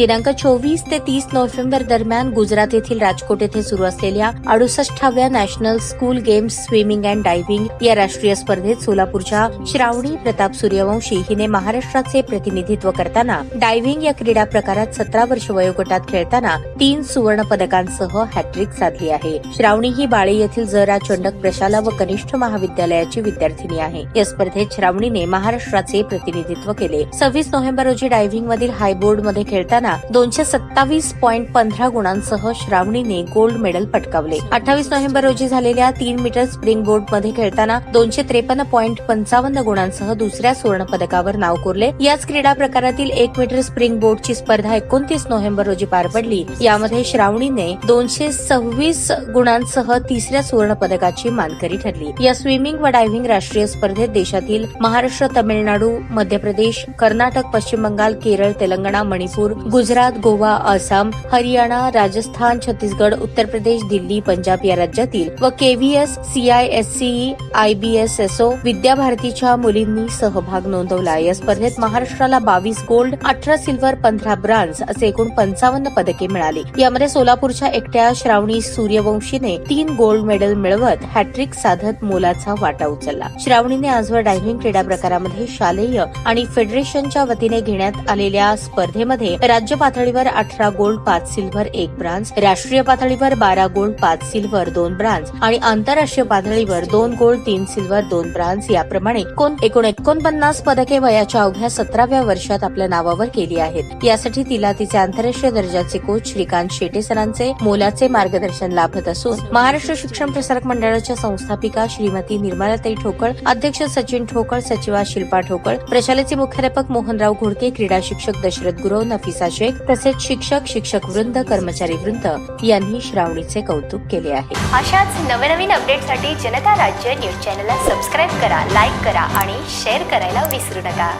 दिनांक चोवीस ते तीस नोव्हेंबर दरम्यान गुजरात येथील राजकोट येथे सुरू असलेल्या अडुसष्टाव्या national school games swimming and diving या राष्ट्रीय स्पर्धेत सोलापूरच्या श्रावणी प्रताप सूर्यवंशी हिने महाराष्ट्राचे प्रतिनिधित्व करताना डायव्हिंग या क्रीडा प्रकारात सतरा वर्ष वयोगटात खेळताना तीन सुवर्ण पदकांसह हॅट्रिक साधली आहे. श्रावणी ही बाळे येथील जरा चंडक प्रशाला व कनिष्ठ महाविद्यालयाची विद्यार्थिनी आहे. या स्पर्धेत श्रावणीने महाराष्ट्राचे प्रतिनिधित्व केले. सव्वीस नोव्हेंबर रोजी डायव्हिंग मधील हायबोर्डमध्ये खेळताना दोनशे सत्तावीस पॉईंट पंधरा गुणांसह श्रावणीने गोल्ड मेडल पटकावले. अठ्ठावीस नोव्हेंबर रोजी झालेल्या तीन मीटर स्प्रिंग बोर्डमध्ये खेळताना दोनशे त्रेपन्न पॉईंट पंचावन्न गुणांसह दुसऱ्या सुवर्ण पदकावर नाव कोरले. याच क्रीडा प्रकारातील एक मीटर स्प्रिंग बोर्डची स्पर्धा एकोणतीस नोव्हेंबर रोजी पार पडली. यामध्ये श्रावणीने दोनशे सव्वीस गुणांसह तिसऱ्या सुवर्ण पदकाची मानकरी ठरली. या स्विमिंग व डायव्हिंग राष्ट्रीय स्पर्धेत देशातील महाराष्ट्र तमिळनाडू मध्य प्रदेश कर्नाटक पश्चिम बंगाल केरळ तेलंगणा मणिपूर गुजरात गोवा आसाम हरियाणा राजस्थान छत्तीसगड उत्तर प्रदेश दिल्ली पंजाब या राज्यातील व केव्हीएस सीआयएससीई आयबीएसएसओ विद्याभारतीच्या मुलींनी सहभाग नोंदवला. या स्पर्धेत महाराष्ट्राला बावीस गोल्ड अठरा सिल्वर पंधरा ब्रांझ असे एकूण पंचावन्न पदके मिळाली. यामध्ये सोलापूरच्या एकट्या श्रावणी सूर्यवंशीने तीन गोल्ड मेडल मिळवत हॅट्रिक साधत मोलाचा वाटा उचलला. श्रावणीने आजवर डायव्हिंग क्रीडा प्रकारामध्ये शालेय आणि फेडरेशनच्या वतीने घेण्यात आलेल्या स्पर्धेमध्ये राज्य पातळीवर अठरा गोल्ड पाच सिल्वर एक ब्रांझ. राष्ट्रीय पातळीवर बारा गोल्ड पाच सिल्वर दोन ब्रांझ. आणि आंतरराष्ट्रीय पातळीवर दोन गोल्ड तीन सिल्वर दोन ब्रांझ याप्रमाणे एकूण एकूण एकोणपन्नास पदके वयाच्या अवघ्या सतराव्या वर्षात आपल्या नावावर केली आहेत. यासाठी तिला तिचे आंतरराष्ट्रीय दर्जाचे कोच श्रीकांत शेटे सरांचे मोलाचे मार्गदर्शन लाभत असून महाराष्ट्र शिक्षण प्रसारक मंडळाच्या संस्थापिका श्रीमती निर्मलाताई ठोकळ अध्यक्ष सचिन ठोकळ सचिवा शिल्पा ठोकळ प्रशालेचे मुख्याध्यापक मोहनराव घोडके क्रीडा शिक्षक दशरथ गुरव नफिसा शेख तसेच शिक्षक शिक्षक वृंद कर्मचारी वृंद यांनी श्रावणीचे कौतुक केले आहे. अशाच नवनवीन अपडेटसाठी जनता राज्य न्यूज चॅनलला सबस्क्राईब करा लाईक करा आणि शेअर करायला विसरू नका.